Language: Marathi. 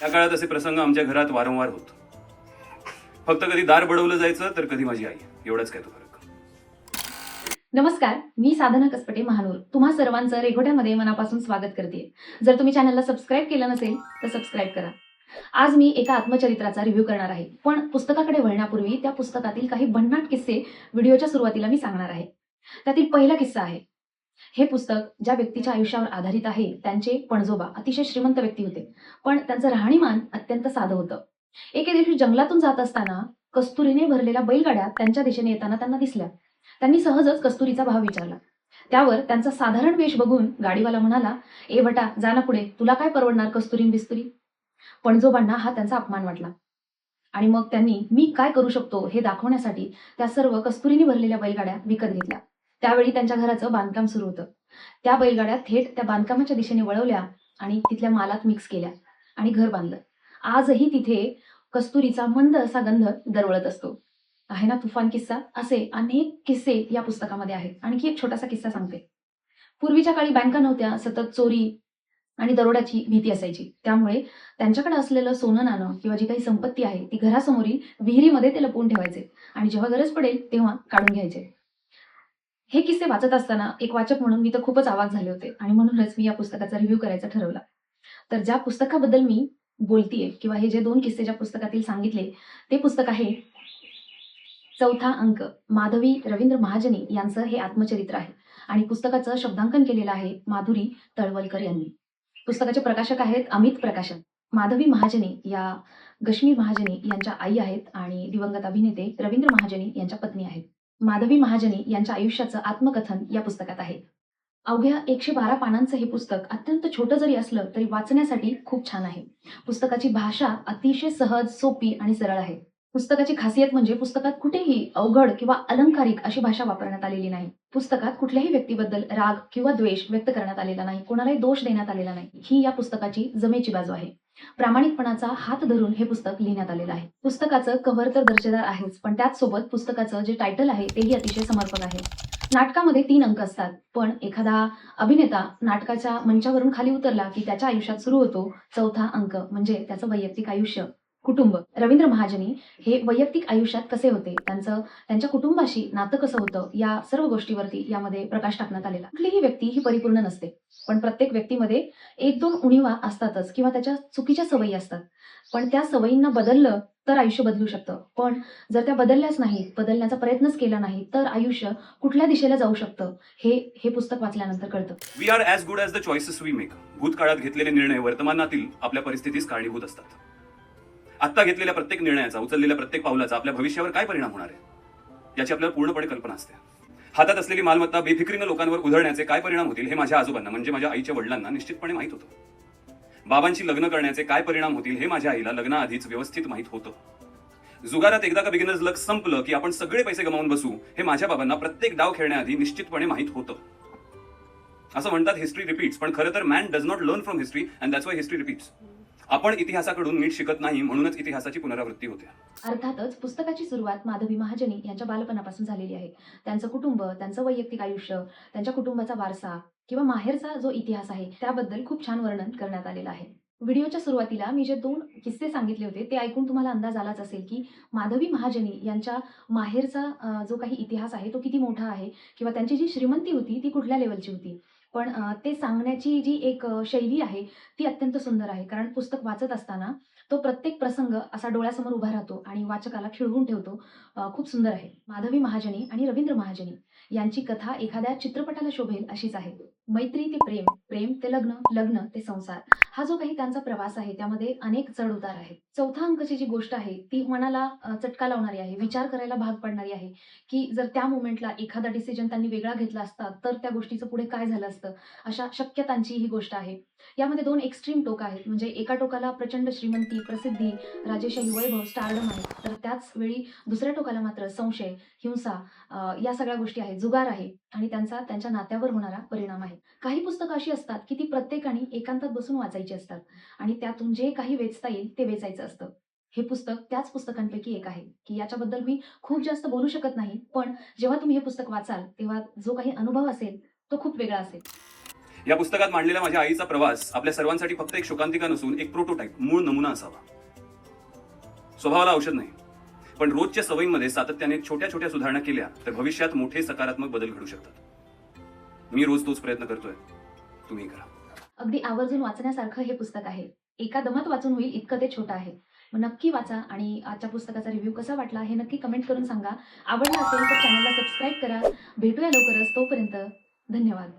त्या काळात असे प्रसंग आमच्या घरात वारंवार होत. फक्त कधी दार बडवलं जायचं तर कधी माझी आई. एवढाच काय तो फरक. नमस्कार. मी साधना कसपटे महानूर. तुम्हा सर्वांचं रेघोट्यामध्ये मनापासून स्वागत करते. जर तुम्ही चॅनलला सबस्क्राईब केलं नसेल तर सबस्क्राईब करा. आज मी एका आत्मचरित्राचा रिव्ह्यू करणार आहे. पण पुस्तकाकडे वळण्यापूर्वी त्या पुस्तकातील काही भन्नाट किस्से व्हिडिओच्या सुरुवातीला मी सांगणार आहे. त्यातील पहिला किस्सा आहे. हे पुस्तक ज्या व्यक्तीच्या आयुष्यावर आधारित आहे त्यांचे पणजोबा अतिशय श्रीमंत व्यक्ती होते. पण त्यांचं राहणीमान अत्यंत साधं होतं. एके दिवशी जंगलातून जात असताना कस्तुरीने भरलेल्या बैलगाड्या त्यांच्या दिशेने येताना त्यांना दिसल्या. त्यांनी सहजच कस्तुरीचा भाव विचारला. त्यावर त्यांचा साधारण वेश बघून गाडीवाला म्हणाला ए भटा जा ना पुढे. तुला काय परवडणार कस्तुरी बिस्तुरी? पणजोबांना हा त्यांचा अपमान वाटला. आणि मग त्यांनी मी काय करू शकतो हे दाखवण्यासाठी त्या सर्व कस्तुरीने भरलेल्या बैलगाड्या विकत घेतल्या. त्यावेळी त्यांच्या घराचं बांधकाम सुरू होतं. त्या बैलगाड्या थेट त्या बांधकामाच्या दिशेने वळवल्या आणि तिथल्या मालात मिक्स केल्या आणि घर बांधलं. आजही तिथे कस्तुरीचा मंद असा गंध दरवळत असतो. आहे ना तुफान किस्सा? असे अनेक किस्से या पुस्तकामध्ये आहेत. आणखी एक छोटासा किस्सा सांगते. पूर्वीच्या काळी बँका नव्हत्या सतत चोरी आणि दरोड्याची भीती असायची. त्यामुळे त्यांच्याकडे असलेलं सोनं नाणं किंवा जी काही संपत्ती आहे ती घरासमोरील विहिरीमध्ये ते लपवून ठेवायचे आणि जेव्हा गरज पडेल तेव्हा काढून घ्यायचे. हे किस्से वाचत असताना एक वाचक म्हणून मी तर खूपच आवाज झाले होते आणि म्हणूनच मी या पुस्तकाचा रिव्ह्यू करायचा ठरवला. तर ज्या पुस्तकाबद्दल मी बोलतीये किंवा हे जे दोन किस्से ज्या पुस्तकातील सांगितले ते पुस्तक आहे चौथा अंक माधवी रवींद्र महाजनी यांचं हे आत्मचरित्र आहे. आणि पुस्तकाचं शब्दांकन केलेलं आहे माधुरी तळवलकर यांनी. पुस्तकाचे प्रकाशक आहेत अमित प्रकाशन. माधवी महाजनी या गश्मी महाजनी यांच्या आई आहेत आणि दिवंगत अभिनेते रवींद्र महाजनी यांच्या पत्नी आहेत. माधवी महाजनी यांच्या आयुष्याचं आत्मकथन या पुस्तकात आहे. अवघ्या एकशे बारा पानांचं हे पुस्तक अत्यंत छोटं जरी असलं तरी वाचण्यासाठी खूप छान आहे. पुस्तकाची भाषा अतिशय सहज सोपी आणि सरळ आहे. पुस्तकाची खासियत म्हणजे पुस्तकात कुठेही अवघड किंवा अलंकारिक अशी भाषा वापरण्यात आलेली नाही. पुस्तकात कुठल्याही व्यक्तीबद्दल राग किंवा द्वेष व्यक्त करण्यात आलेला नाही. कोणालाही दोष देण्यात आलेला नाही. ही या पुस्तकाची जमेची बाजू आहे. प्रामाणिकपणाचा हात धरून हे पुस्तक लिहिण्यात आलेलं आहे. पुस्तकाचं कव्हर तर दर्जेदार आहेच पण त्याच सोबत पुस्तकाचं जे टायटल आहे तेही अतिशय समर्पक आहे. नाटकामध्ये तीन अंक असतात पण एखादा अभिनेता नाटकाच्या मंचावरून खाली उतरला की त्याच्या आयुष्यात सुरू होतो चौथा अंक म्हणजे त्याचं वैयक्तिक आयुष्य. कुटुंब. रवींद्र महाजनी हे वैयक्तिक आयुष्यात कसे होते? त्यांचं त्यांच्या कुटुंबाशी नातं कसं होतं? या सर्व गोष्टीवरती यामध्ये प्रकाश टाकण्यात आलेला. कुठलीही व्यक्ती ही परिपूर्ण नसते. पण प्रत्येक व्यक्तीमध्ये एक दोन उणीवा असतातच किंवा त्याच्या चुकीच्या सवयी असतात. पण त्या सवयींना बदललं तर आयुष्य बदलू शकतं. पण जर त्या बदलल्याच नाहीत बदलण्याचा प्रयत्नच केला नाही तर आयुष्य कुठल्या दिशेला जाऊ शकतं? हे हे पुस्तक वाचल्यानंतर कळतं. We are as good as the choices we make भूतकाळात घेतलेले निर्णय वर्तमानातील आपल्या परिस्थितीस कारणीभूत असतात. आत्ता घेतलेल्या प्रत्येक निर्णयाचा उचललेल्या प्रत्येक पावलाचा आपल्या भविष्यावर काय परिणाम होणार आहे? याची आपल्याला पूर्णपणे कल्पना असते. हातात असलेली मालमत्ता बेफिक्रीनं लोकांवर उधळण्याचे काय परिणाम होतील हे माझ्या आजोबांना म्हणजे माझ्या आईच्या वडिलांना निश्चितपणे माहीत होतं. बाबांची लग्न करण्याचे काय परिणाम होतील हे माझ्या आईला लग्नाआधीच व्यवस्थित माहीत होतं. जुगारात एकदा का बिगिनर्स लक संपलं की आपण सगळे पैसे गमावून बसू हे माझ्या बाबांना प्रत्येक डाव खेळण्याआधी निश्चितपणे माहीत होतं. असं म्हणतात हिस्ट्री रिपीट्स पण खरं तर man does not learn from history and that's why history repeats आपण इतिहासाकडून नीट शिकत नाही म्हणूनच इतिहासाची पुनरावृत्ती होते. अर्थातच पुस्तकाची सुरुवात माधवी महाजनी यांच्या बालपणापासून झालेली आहे. त्यांचं कुटुंब त्यांचं वैयक्तिक आयुष्य त्यांच्या कुटुंबाचा वारसा किंवा माहेरचा जो इतिहास आहे त्याबद्दल खूप छान वर्णन करण्यात आलेलं आहे. व्हिडिओच्या सुरुवातीला मी जे दोन किस्से सांगितले होते ते ऐकून तुम्हाला अंदाज आलाच असेल की माधवी महाजनी यांच्या माहेरचा जो काही इतिहास आहे तो किती मोठा आहे किंवा त्यांची जी श्रीमंती होती ती कुठल्या लेवलची होती? पण ते सांगण्याची जी एक शैली आहे ती अत्यंत सुंदर आहे. कारण पुस्तक वाचत असताना तो प्रत्येक प्रसंग असा डोळ्यासमोर उभा राहतो आणि वाचकाला खिळवून ठेवतो खूप सुंदर आहे. माधवी महाजनी आणि रवींद्र महाजनी यांची कथा एखाद्या चित्रपटाला शोभेल अशीच आहे. मैत्री ते प्रेम प्रेम ते लग्न लग्न ते संसार. हा जो काही त्यांचा प्रवास आहे त्यामध्ये अनेक चढ उतार आहेत. चौथा अंकची जी गोष्ट आहे ती मनाला चटका लावणारी आहे विचार करायला भाग पाडणारी आहे की जर त्या मुमेंटला एखादा डिसिजन त्यांनी वेगळा घेतला असता तर त्या गोष्टीचं पुढे काय झालं असतं? अशा शक्यतांची ही गोष्ट आहे. यामध्ये दोन एक्स्ट्रीम टोक आहेत. म्हणजे एका टोकाला प्रचंड श्रीमंती प्रसिद्धी राजेशाही वैभव स्टारडम आहे. तर त्याच वेळी दुसऱ्या टोकाला मात्र संशय हिंसा या सगळ्या गोष्टी आहेत. जुगार आहे. आणि त्यांचा त्यांच्या नात्यावर होणारा परिणाम आहे. आहे काही पुस्तकं अशी असतात की ती प्रत्येकाने एकांतात बसून वाचायची असतात आणि त्यातून जे काही वेचता येईल ते वेचायचं असतं. हे पुस्तक त्याच पुस्तकांपैकी एक आहे की याच्याबद्दल मी खूप जास्त बोलू शकत नाही पण जेव्हा तुम्ही हे पुस्तक वाचाल तेव्हा जो काही अनुभव असेल तो खूप वेगळा असेल. या पुस्तकात मांडलेला माझ्या आईचा प्रवास आपल्या सर्वांसाठी फक्त एक शोकांतिका नसून एक प्रोटोटाईप मूळ नमुना असावा. स्वभावाला औषध नाही पण रोजच्या सवयींमध्ये सातत्याने छोट्या छोट्या सुधारणा केल्या तर भविष्यात मोठे सकारात्मक बदल घडू शकतात. मी रोज तोच प्रयत्न करतोय. तुम्ही करा. अगदी आवर्जून वाचण्यासारखं हे पुस्तक आहे. एका दमात वाचून होईल इतकं ते छोटं आहे. मग नक्की वाचा आणि आजच्या पुस्तकाचा रिव्ह्यू कसा वाटला हे नक्की कमेंट करून सांगा. आवडलं असेल तर चॅनलला सबस्क्राईब करा. भेटूया लवकरच तोपर्यंत धन्यवाद.